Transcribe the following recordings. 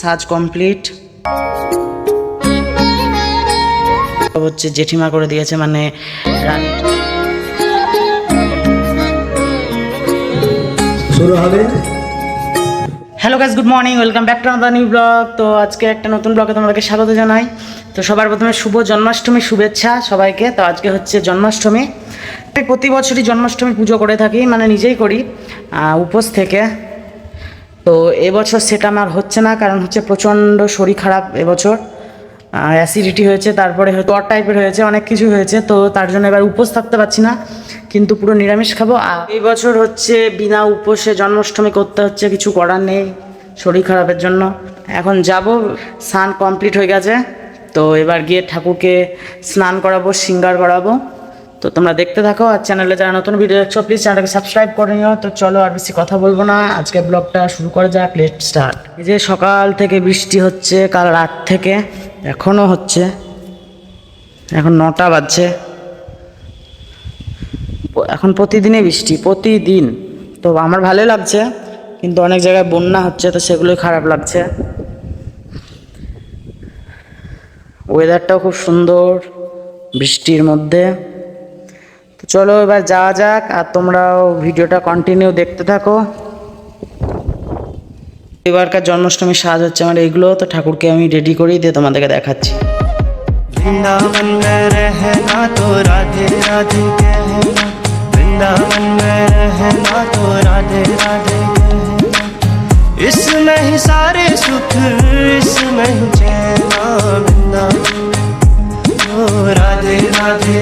সাজ কমপ্লিট হচ্ছে জেঠিমা করে দিয়েছে মানে শুরু হবে। Hello guys good morning welcome back to another new blog তো আজকে একটা নতুন ব্লগে তোমাদেরকে স্বাগত জানাই। তো সবার প্রথমে শুভ জন্মাষ্টমী শুভেচ্ছা সবাইকে। তো আজকে হচ্ছে জন্মাষ্টমী। প্রতি বছরই জন্মাষ্টমী পুজো করে থাকি মানে নিজেই করি উপোস থেকে। তো এবছর সেটা আমার হচ্ছে না, কারণ হচ্ছে প্রচণ্ড শরীর খারাপ এবছর। অ্যাসিডিটি হয়েছে, তারপরে অর টাইপের হয়েছে, অনেক কিছু হয়েছে, তো তার জন্য এবার উপোস থাকতে পারছি না, কিন্তু পুরো নিরামিষ খাব। আর এই বছর হচ্ছে বিনা উপোসে জন্মাষ্টমী করতে হচ্ছে, কিছু করার নেই শরীর খারাপের জন্য। এখন যাব, স্নান কমপ্লিট হয়ে গেছে, তো এবার গিয়ে ঠাকুরকে স্নান করাবো, সিঙ্গার করাবো। তো তোমরা দেখতে থাকো আর চ্যানেলে যারা নতুন ভিডিও দেখছ প্লিজ চ্যানেলটাকে সাবস্ক্রাইব করে নিও। তো চলো আর বেশি কথা বলব না। আজকে ব্লগটা শুরু করা যাক লেট স্টার্ট এই যে সকাল থেকে বৃষ্টি হচ্ছে, কাল রাত থেকে এখনও হচ্ছে। এখন নটা বাজছে। এখন প্রতিদিনই বৃষ্টি, প্রতিদিন। তো আমার ভালোই লাগছে, কিন্তু অনেক জায়গায় বন্যা হচ্ছে, তো সেগুলোই খারাপ লাগছে। ওয়েদারটাও খুব সুন্দর, বৃষ্টির মধ্যে। চলো এবার যাওয়া যাক আর তোমরাও ভিডিওটা কন্টিনিউ দেখতে থাকো এবারকার জন্মাষ্টমীর সাজ হচ্ছে আমার এইগুলো তো ঠাকুরকে আমি রেডি করেই দিয়ে তোমাদেরকে দেখাচ্ছি वृंदावन में रहना तो राधे राधे कहना वृंदावन में रहना तो राधे राधे कहना इसमें ही सारे सुख इसमें ही चैना वृंदावन में ओ राधे राधे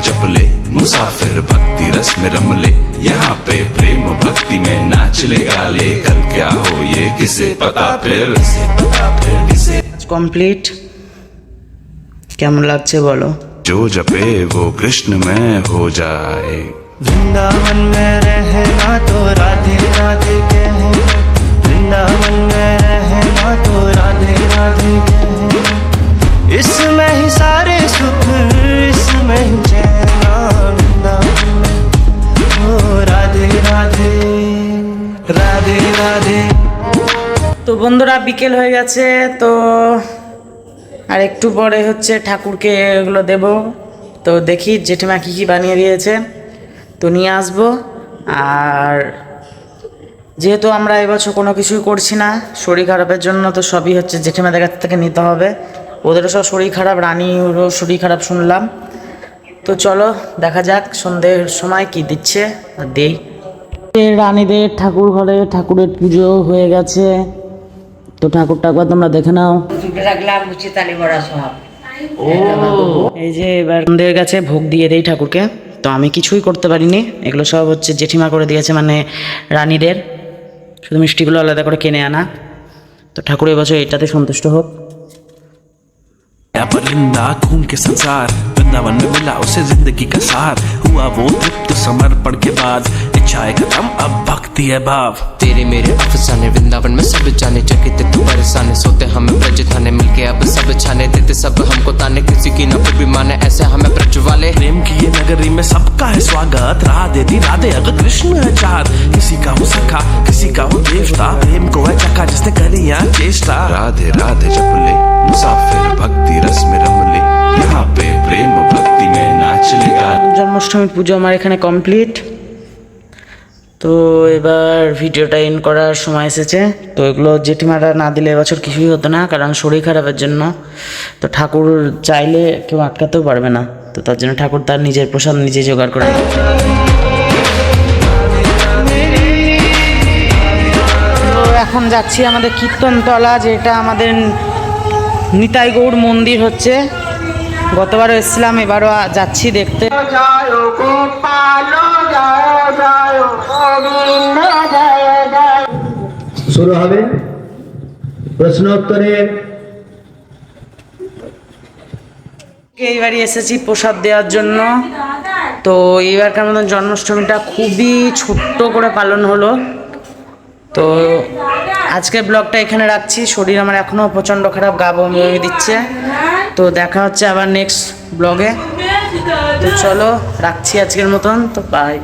राधे राधे जपले मुसाफिर भक्ति रस में रमले यहाँ पे प्रेम भक्ति में नाच ले गाले कल क्या हो ये किसे पता फिर किसे पता फिर किसे কমপ্লিট কেমন লাগছে বলো जो जपे वो कृष्ण में हो जाए वृंदावन में रहना तो राधे राधे कहना वृंदावन में रहना तो राधे राधे कहना इसमें ही सारे তো বন্ধুরা, বিকেল হয়ে গেছে, তো আর একটু পরে হচ্ছে ঠাকুরকে এগুলো দেব। তো দেখি জেঠিমা কী কী বানিয়ে দিয়েছে। তো নিয়ে আসব। আর যেহেতু আমরা এবছর কোনো কিছুই করছি না, শরীর খারাপের জন্য তো সবই হচ্ছে জেঠিমাদের কাছ থেকে নিতে হবে। ওদেরও সব শরীর খারাপ, রানীরও শরীর খারাপ শুনলাম। তো চলো, দেখা যাক সন্ধ্যের সময় কি দিচ্ছে দেই। রানীদের ঠাকুর ঘরে ঠাকুরের পুজো হয়ে গেছে তো ঠাকুরটা একবার তোমরা দেখে নাও এই যে এবার আমাদের কাছে ভোগ দিয়ে দেই ঠাকুরকে তো আমি কিছুই করতে পারিনি এগুলো সব হচ্ছে জেঠিমা করে দিয়েছে মানে রানীদের শুধু মিষ্টিগুলো আলাদা করে কিনে আনা তো ঠাকুর এবছর এটাতে সন্তুষ্ট হোক या परिंदा घूम के संसार वृंदावन में मिला उसे जिंदगी का सार हुआ वो तृप्त समर्पण के बाद इच्छाएं खत्म अब भक्ति है भाव तेरे मेरे अफसाने वृंदावन में सब जाने चकित तू परेशान सोते हमें ब्रज थाने मिलके अब सब छाने देते सब हमको ताने किसी की न फिर भी माने ऐसे हमें ब्रज वाले प्रेम की ये नगरी में सबका है स्वागत राधे दी राधे अगर कृष्ण है चार किसी का वो सखा किसी का वो देवता प्रेम को है चखा जिसने करी यहाँ चेष्टा राधे राधे जपले मुसाफिर भक्ति रस में रमले यहाँ पे प्रेम भक्ति में नाच ले गाले জন্মাষ্টমীর পুজো আমার এখানে কমপ্লিট তো এবার ভিডিওটা এন্ড করার সময় এসেছে। তো এগুলো জেঠিমারা না দিলে এবছর কিছুই হতো না, কারণ শরীর খারাপের জন্য। তো ঠাকুর চাইলে কেউ আটকাতেও পারবে না। তো তার জন্য ঠাকুর তার নিজের প্রসাদ নিজে জোগাড় করে এখন যাচ্ছি আমাদের কীর্তনতলা, যেটা আমাদের নিতাই গৌড় মন্দির হচ্ছে। গতবারও এসেছিলাম, এবারও যাচ্ছি দেখতে। শুরু হবে প্রশ্নোত্তরে। এইবারই এসেছি প্রসাদ দেওয়ার জন্য। তো এইবারকার মতন জন্মাষ্টমীটা খুবই ছোট্ট করে পালন হলো। তো আজকের ব্লগটা এখানে রাখছি। শরীর আমার এখনও প্রচণ্ড খারাপ, গা বমি দিচ্ছে। তো দেখা হচ্ছে আবার নেক্সট ব্লগে। তো চলো রাখছি আজকের মতন তো বাই